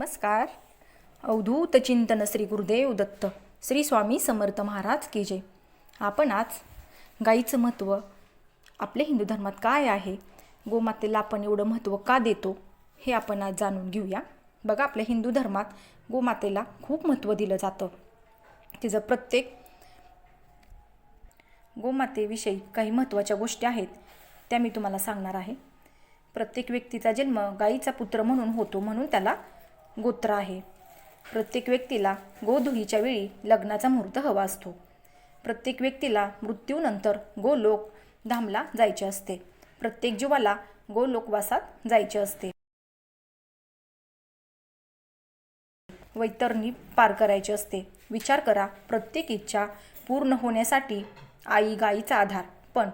नमस्कार. अवधूत चिंतन श्री गुरुदेव दत्त श्री स्वामी समर्थ महाराज की जय. आपण आज गाईचं महत्त्व आपल्या हिंदू धर्मात काय आहे? गोमातेला आपण एवढं महत्त्व का देतो? हे आपण आज जाणून घेऊया. बघा आपल्या हिंदू धर्मात गोमातेला खूप महत्त्व दिलं जातं. तिचं प्रत्येक गोमातेविषयी काही महत्त्वाच्या गोष्टी आहेत त्या मी तुम्हाला सांगणार आहे. प्रत्येक व्यक्तीचा जन्म गाईचा पुत्र म्हणून होतो म्हणून त्याला गोत्र आहे. प्रत्येक व्यक्तीला गोधुळीच्या वेळी लग्नाचा मुहूर्त हवा असतो. प्रत्येक व्यक्तीला मृत्यूनंतर गोलोक धामला जायचे असते. प्रत्येक जीवाला गोलोकवासात जायचे असते. वैतरणी पार करायचे असते. विचार करा प्रत्येक इच्छा पूर्ण होण्यासाठी आई गाईचा आधार पण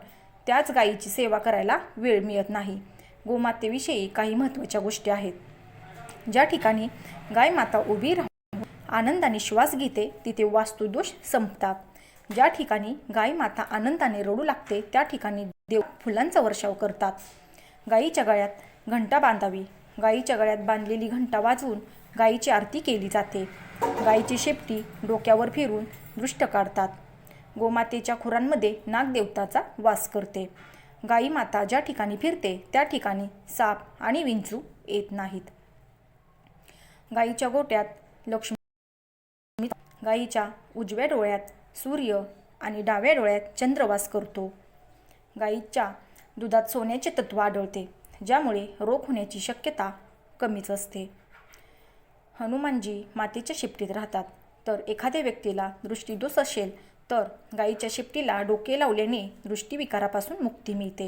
त्याच गायीची सेवा करायला वेळ मिळत नाही. गोमातेविषयी काही महत्त्वाच्या गोष्टी आहेत. ज्या ठिकाणी गाय माता उभी राहून आनंदाने श्वास घेते तिथे वास्तुदोष संपतात. ज्या ठिकाणी गाय माता आनंदाने रडू लागते त्या ठिकाणी देव फुलांचा वर्षाव करतात. गायीच्या गळ्यात घंटा बांधावी. गायीच्या गळ्यात बांधलेली घंटा वाजवून गायीची आरती केली जाते. गायीची शेपटी डोक्यावर फिरून दृष्ट काढतात. गोमातेच्या खुरांमध्ये नागदेवताचा वास करते. गायी माता ज्या ठिकाणी फिरते त्या ठिकाणी साप आणि विंचू येत नाहीत. गाईच्या गोट्यात लक्ष्मी गाईच्या उजव्या डोळ्यात सूर्य आणि डाव्या डोळ्यात चंद्रवास करतो. गाईच्या दुधात सोन्याचे तत्व आढळते ज्यामुळे रोग होण्याची शक्यता कमीच असते. हनुमानजी मातीच्या शिपटीत राहतात. तर एखाद्या व्यक्तीला दृष्टीदोष असेल तर गाईच्या शिपटीला डोके लावल्याने दृष्टीविकारापासून मुक्ती मिळते.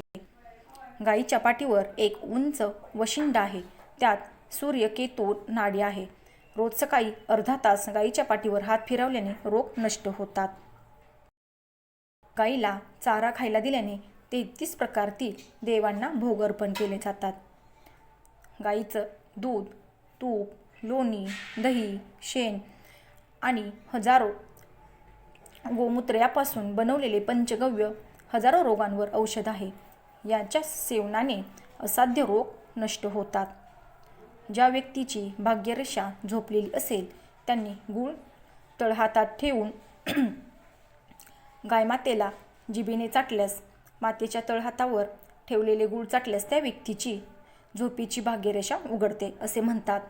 गाईच्या पाठीवर एक उंच वशिंड आहे. त्यात सूर्यकेतू नाडी आहे. रोज सकाळी अर्धा तास गाईच्या पाठीवर हात फिरवल्याने रोग नष्ट होतात. गाईला चारा खायला दिल्याने तेहतीस प्रकारतील देवांना भोग अर्पण केले जातात. गाईचं दूध तूप लोणी दही शेण आणि हजारो गोमूत्र यापासून बनवलेले पंचगव्य हजारो रोगांवर औषध आहे. याच्या सेवनाने असाध्य रोग नष्ट होतात. ज्या व्यक्तीची भाग्यरेषा झोपलेली असेल त्यांनी गूळ तळहातात ठेवून गायमातेला जिभेने चाटल्यास मातेच्या तळहातावर ठेवलेले गूळ चाटल्यास त्या व्यक्तीची झोपीची भाग्यरेषा उघडते असे म्हणतात.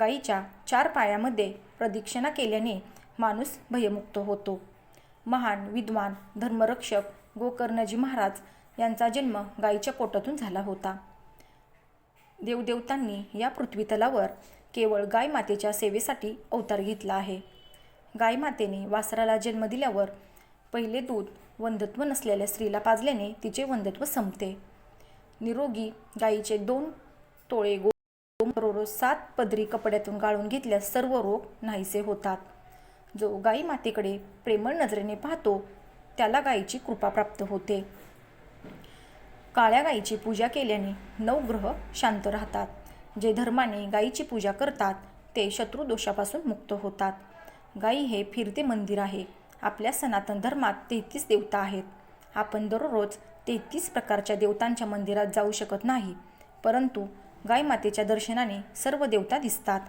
गायीच्या चार पायामध्ये प्रदक्षिणा केल्याने माणूस भयमुक्त होतो. महान विद्वान धर्मरक्षक गोकर्णजी महाराज यांचा जन्म गायीच्या पोटातून झाला होता. देवदेवतांनी या पृथ्वीतलावर केवळ गाय मातेच्या सेवेसाठी अवतार घेतला आहे. गायमातेने वासराला जन्म दिल्यावर पहिले दूध वंधत्व नसलेल्या स्त्रीला पाजल्याने तिचे वंधत्व संपते. निरोगी गायीचे दोन तोळे गो रोज सात पदरी कपड्यातून गाळून घेतल्यास सर्व रोग नाहीसे होतात. जो गाई मातेकडे प्रेमळ नजरेने पाहतो त्याला गायीची कृपा प्राप्त होते. काळ्या गाईची पूजा केल्याने नवग्रह शांत राहतात. जे धर्माने गाईची पूजा करतात ते शत्रुदोषापासून मुक्त होतात. गाई हे फिरते मंदिर आहे. आपल्या सनातन धर्मात तेहतीस देवता आहेत. आपण दररोज तेहतीस प्रकारच्या देवतांच्या मंदिरात जाऊ शकत नाही परंतु गायमातेच्या दर्शनाने सर्व देवता दिसतात.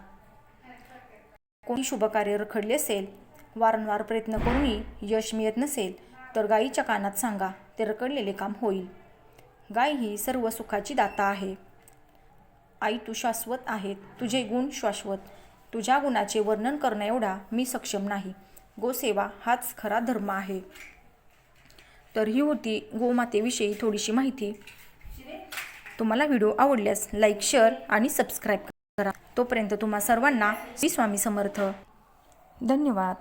कोणी शुभकार्य रखडले असेल वारंवार प्रयत्न करूनही यश मिळत नसेल तर गायीच्या कानात सांगा ते रखडलेले काम होईल. गाय ही सर्व सुखाची दाता आहे. आई तू शाश्वत आहेत. तुझे गुण शाश्वत. तुझ्या गुणाचे वर्णन करण्याएवढा मी सक्षम नाही. गोसेवा हाच खरा धर्म आहे. तर ही होती गोमातेविषयी थोडीशी माहिती. तुम्हाला व्हिडिओ आवडल्यास लाईक शेअर आणि सबस्क्राईब करा. तोपर्यंत तुम्हा सर्वांना श्री स्वामी समर्थ. धन्यवाद.